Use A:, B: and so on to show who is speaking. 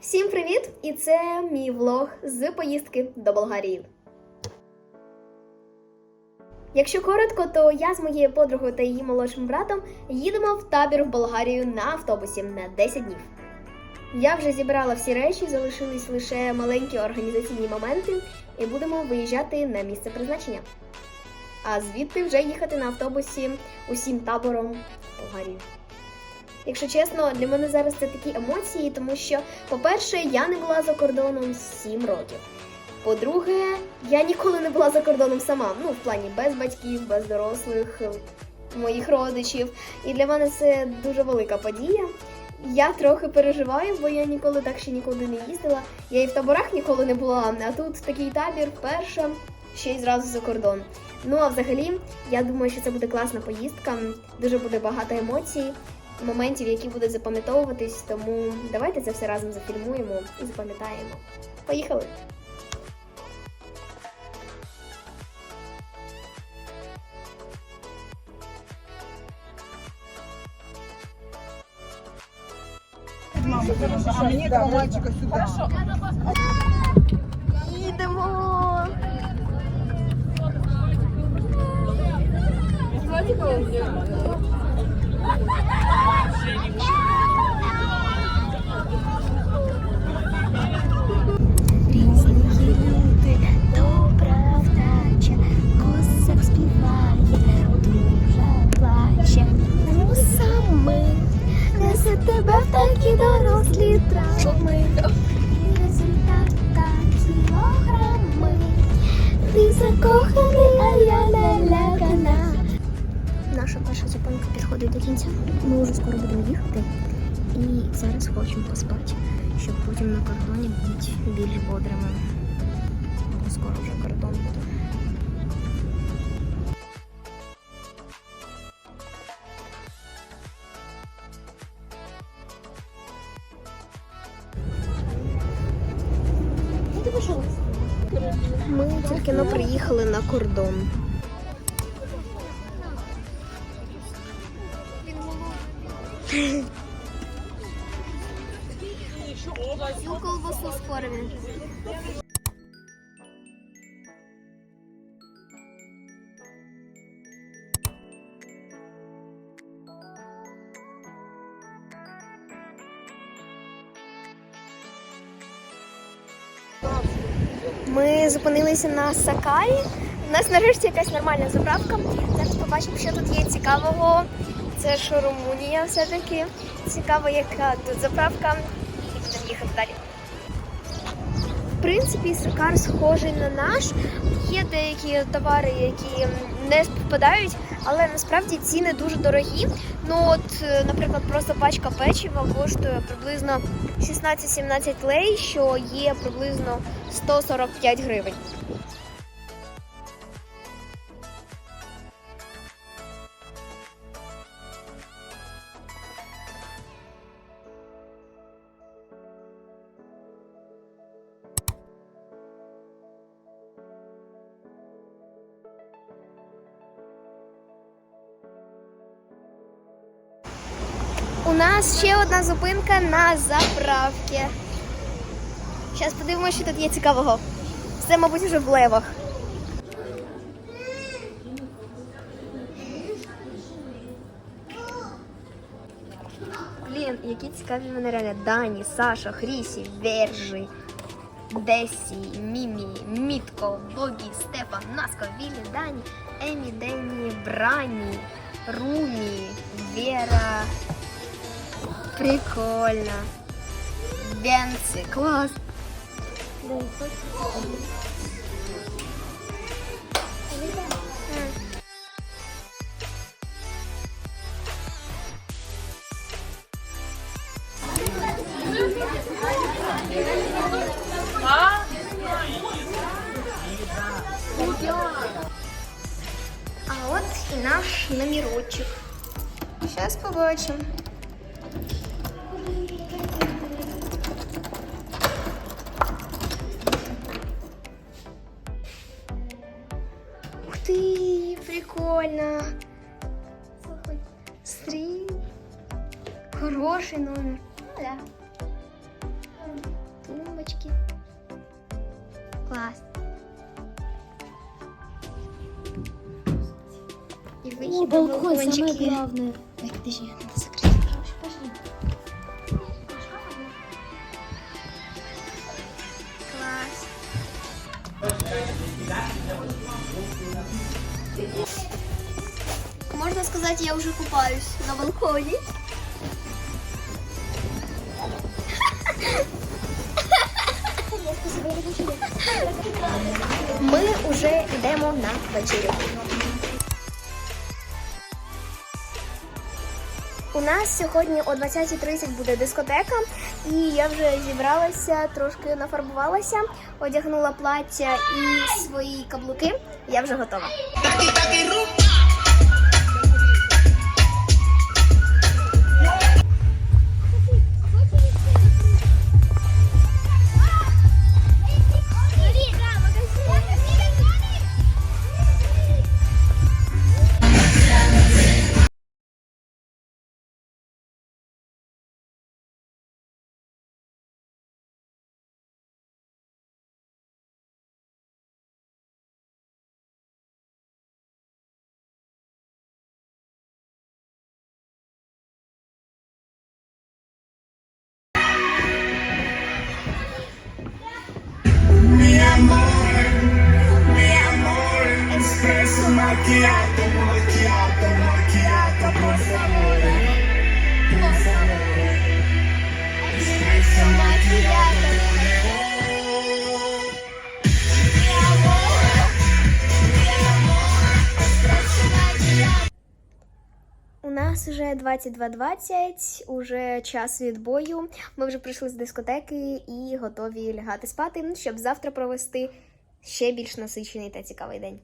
A: Всім привіт! І це мій влог з поїздки до Болгарії. Якщо коротко, то я з моєю подругою та її молодшим братом їдемо в табір в Болгарію на автобусі на 10 днів. Я вже зібрала всі речі, залишились лише маленькі організаційні моменти, і будемо виїжджати на місце призначення. А звідти вже їхати на автобусі усім табором в Болгарію. Якщо чесно, для мене зараз це такі емоції, тому що, по-перше, я не була за кордоном 7 років. По-друге, я ніколи не була за кордоном сама. Ну, в плані без батьків, без дорослих, е, моїх родичів. І для мене це дуже велика подія. Я трохи переживаю, бо я ніколи так ще нікуди не їздила. Я і в таборах ніколи не була, а тут такий табір вперше, ще й зразу за кордон. Ну а взагалі, я думаю, що це буде класна поїздка, дуже буде багато емоцій моментів, які будуть запам'ятовуватись, тому давайте це все разом зафільмуємо і запам'ятаємо. Поїхали!
B: А мне этого мальчика.
A: Їдемо!
C: Jamie.
A: Наша підходить до кінця. Ми вже скоро будемо їхати. І зараз хочемо поспати, щоб потім на кордоні бути більш бодрими. Бо скоро вже кордон буде. Ми тільки но приїхали на кордон. Цю колбасу з корвін. Ми зупинилися на Сакаї. У нас нарешті якась нормальна заправка. Зараз побачимо, що тут є цікавого. Це ж Румунія все-таки. Цікаво, яка тут заправка. І будемо їхати далі. В принципі, Сакар схожий на наш. Є деякі товари, які не співпадають, але насправді ціни дуже дорогі. Ну от, е, наприклад, просто пачка печива коштує приблизно 16-17 лей, що є приблизно 145 гривень. Нас ще одна зупинка на заправці. Зараз подивимося, що тут є цікавого. Це, мабуть, вже в левах. Блін, які цікаві мене реально. Дані, Саша, Хрісі, Вержі, Десі, Мімі, Мітко, Богі, Стефан, Наско, Вілі, Дані, Емі, Дені, Брані, Румі, Вера. Прикольно. Бенці, клас. А от і наш номерочок. Зараз побачимо. прикольно. Слухай, Стрій. Хороший номер. Да.
C: Клас.
A: І
C: О,
A: вихід
C: балкон, самое
A: балкончики.
C: главное. Ой, подожди, надо закрыть. Класс.
A: Можна сказати, я вже купаюсь на балконі. Ми вже йдемо на вечерю. У нас сьогодні о 20.30 буде дискотека, і я вже зібралася, трошки нафарбувалася, одягнула плаття і свої каблуки. Я вже готова.
D: Espresso macchiato, macchiato, macchiato, por favore. Por favore.
A: Нас вже 22.20, уже час відбою. Ми вже прийшли з дискотеки і готові лягати спати, щоб завтра провести ще більш насичений та цікавий день.